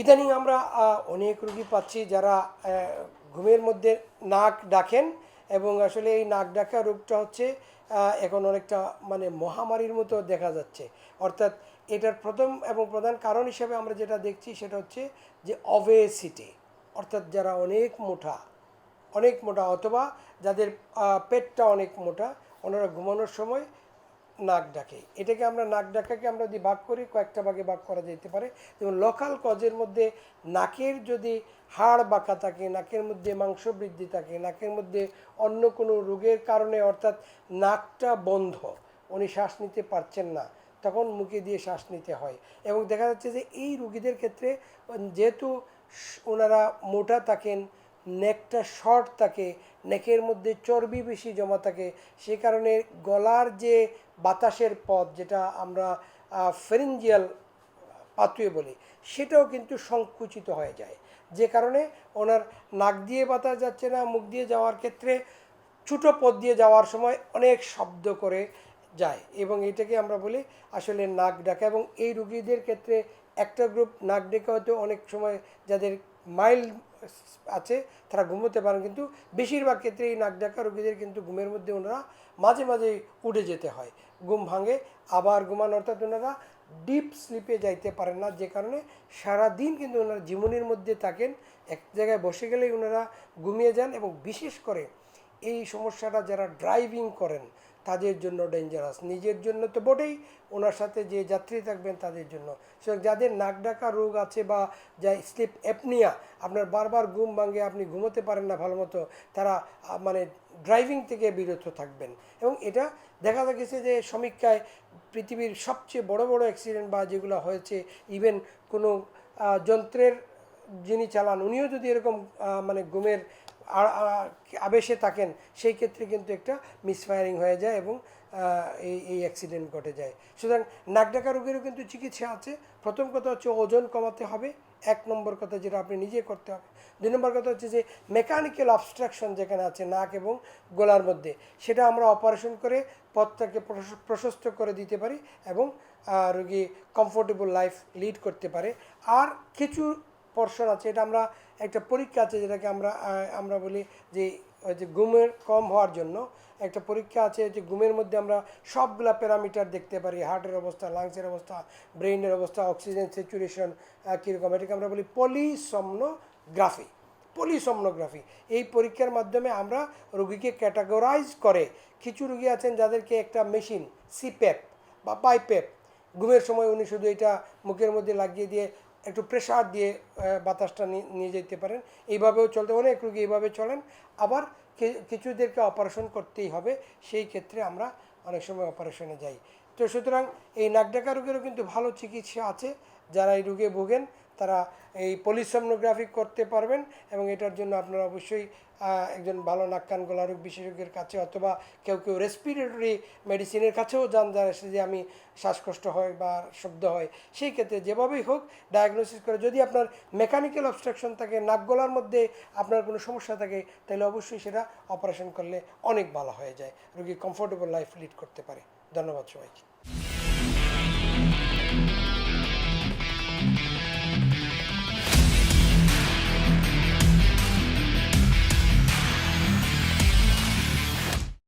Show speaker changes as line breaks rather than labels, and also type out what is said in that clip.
ইদানিং আমরা অনেক রুগী পাচ্ছি যারা ঘুমের মধ্যে নাক ডাকেন এবং আসলে এই নাক ডাকা রোগটা হচ্ছে এখন অনেকটা মানে মহামারীর মতো দেখা যাচ্ছে। অর্থাৎ এটার প্রথম এবং প্রধান কারণ হিসেবে আমরা যেটা দেখছি সেটা হচ্ছে যে অবেসিটি অর্থাৎ যারা অনেক মোটা অনেক মোটা অথবা যাদের পেটটা অনেক মোটা, ওনারা ঘুমানোর সময় নাক ডাকে। এটাকে আমরা নাক ডাকাকে আমরা যদি ভাগ করি, কয়েকটা ভাগে ভাগ করা যেতে পারে। যেমন লোকাল কজের মধ্যে নাকের যদি হাড় বাঁকা থাকে, নাকের মধ্যে মাংস বৃদ্ধি থাকে, নাকের মধ্যে অন্য কোনো রোগের কারণে অর্থাৎ নাকটা বন্ধ, উনি শ্বাস নিতে পারছেন না, তখন মুখে দিয়ে শ্বাস নিতে হয়। এবং দেখা যাচ্ছে যে এই রুগীদের ক্ষেত্রে, যেহেতু ওনারা মোটা থাকেন নেকটা শর্ট থাকে নেকের মধ্যে চর্বি বেশি জমা থাকে সে কারণে গলার যে বাতাসের পথ, যেটা আমরা ফেরেঞ্জিয়াল পাতুয়ে বলি, সেটাও কিন্তু সংকুচিত হয়ে যায়। যে কারণে ওনার নাক দিয়ে বাতাস যাচ্ছে না, মুখ দিয়ে যাওয়ার ক্ষেত্রে ছোটো পথ দিয়ে যাওয়ার সময় অনেক শব্দ করে যায় এবং এটাকে আমরা বলি আসলে নাক ডাকা এবং এই রুগীদের ক্ষেত্রে একটা গ্রুপ নাক ডেকে হয়তো অনেক সময় যাদের মাইল্ড আছে, তারা ঘুমোতে পারেন, কিন্তু বেশিরভাগ ক্ষেত্রে এই নাক ডাকা রোগীদের কিন্তু ঘুমের মধ্যে ওনারা মাঝে মাঝে উঠে যেতে হয়। ঘুম ভাঙে, আবার ঘুমান, অর্থাৎ ওনারা ডিপ স্লিপে যাইতে পারেন না, যে কারণে সারা দিন কিন্তু ওনারা জীবনের মধ্যে থাকেন, এক জায়গায় বসে গেলেই ওনারা ঘুমিয়ে যান এবং বিশেষ করে এই সমস্যাটা যারা ড্রাইভিং করেন তাদের জন্য ডেঞ্জারাস নিজের জন্য তো বটেই ওনার সাথে যে যাত্রী থাকবেন তাদের জন্য। সুতরাং যাদের নাক ডাকা রোগ আছে বা যা স্লিপ অ্যাপনিয়া আপনার বারবার ঘুম ভাঙে, আপনি ঘুমোতে পারেন না ভালো মতো তারা মানে ড্রাইভিং থেকে বিরত থাকবেন। এবং এটা দেখা গেছে যে সমীক্ষায় পৃথিবীর সবচেয়ে বড় বড় অ্যাক্সিডেন্ট বা যেগুলো হয়েছে ইভেন কোনো যন্ত্রের যিনি চালান, উনিও যদি এরকম মানে ঘুমের আবেশে থাকেন, সেই ক্ষেত্রে কিন্তু একটা মিসফায়ারিং হয়ে যায় এবং এই এই অ্যাক্সিডেন্ট ঘটে যায়। সুতরাং নাক ডাকা রোগেরও কিন্তু চিকিৎসা আছে। প্রথম কথা হচ্ছে ওজন কমাতে হবে। এক নম্বর কথা যেটা আপনি নিজে করতে হবে। দুই নম্বর কথা হচ্ছে যে মেকানিক্যাল অবস্ট্রাকশন যেখানে আছে নাক এবং গলার মধ্যে, সেটা আমরা অপারেশন করে পথটাকে প্রশস্ত করে দিতে পারি এবং রোগী কমফোর্টেবল লাইফ লিড করতে পারে। আর কিছু পর্ষণ আছে, এটা আমরা একটা পরীক্ষা আছে যেটাকে আমরা আমরা বলি যে যে ঘুমের কম হওয়ার জন্য। একটা পরীক্ষা আছে যে ঘুমের মধ্যে আমরা সবগুলা প্যারামিটার দেখতে পারি, হার্টের অবস্থা, লাংসের অবস্থা, ব্রেইনের অবস্থা, অক্সিজেন স্যাচুরেশন কীরকম। এটাকে আমরা বলি পলিসমনোগ্রাফি পলিসমনোগ্রাফি এই পরীক্ষার মাধ্যমে আমরা রোগীকে ক্যাটাগরাইজ করে, কিছু রোগী আছেন যাদেরকে একটা মেশিন, সিপ্যাপ বা পাইপ্যাপ। ঘুমের সময় উনি শুধু এটা মুখের মধ্যে লাগিয়ে দিয়ে একটু প্রেশার দিয়ে বাতাসটা নিয়ে যেতে পারেন। এইভাবেও চলতে, অনেক রুগী এইভাবে চলেন। আবার কিছুদেরকে অপারেশন করতেই হবে। সেই ক্ষেত্রে আমরা অনেক সময় অপারেশনে যাই। তো সুতরাং এই নাক ডাকা রোগেরও কিন্তু ভালো চিকিৎসা আছে। যারা এই রোগে ভোগেন তারা এই পলিসমনোগ্রাফি করতে পারবেন এবং এটার জন্য আপনারা অবশ্যই একজন ভালো নাক কান গলা রোগ বিশেষজ্ঞের কাছে অথবা কেউ কেউ রেসপিরেটরি মেডিসিনের কাছেও যান যারা যে আমি শ্বাসকষ্ট হয় বা শব্দ হয়, সেই ক্ষেত্রে যেভাবেই হোক ডায়াগনোসিস করে। যদি আপনার মেকানিক্যাল অবস্ট্রাকশন থাকে, নাক গলার মধ্যে আপনার কোনো সমস্যা থাকে, তাহলে অবশ্যই সেটা অপারেশন করলে অনেক ভালো হয়ে যায়। রোগী কমফোর্টেবল লাইফ লিড করতে পারে। ধন্যবাদ সবাইকে।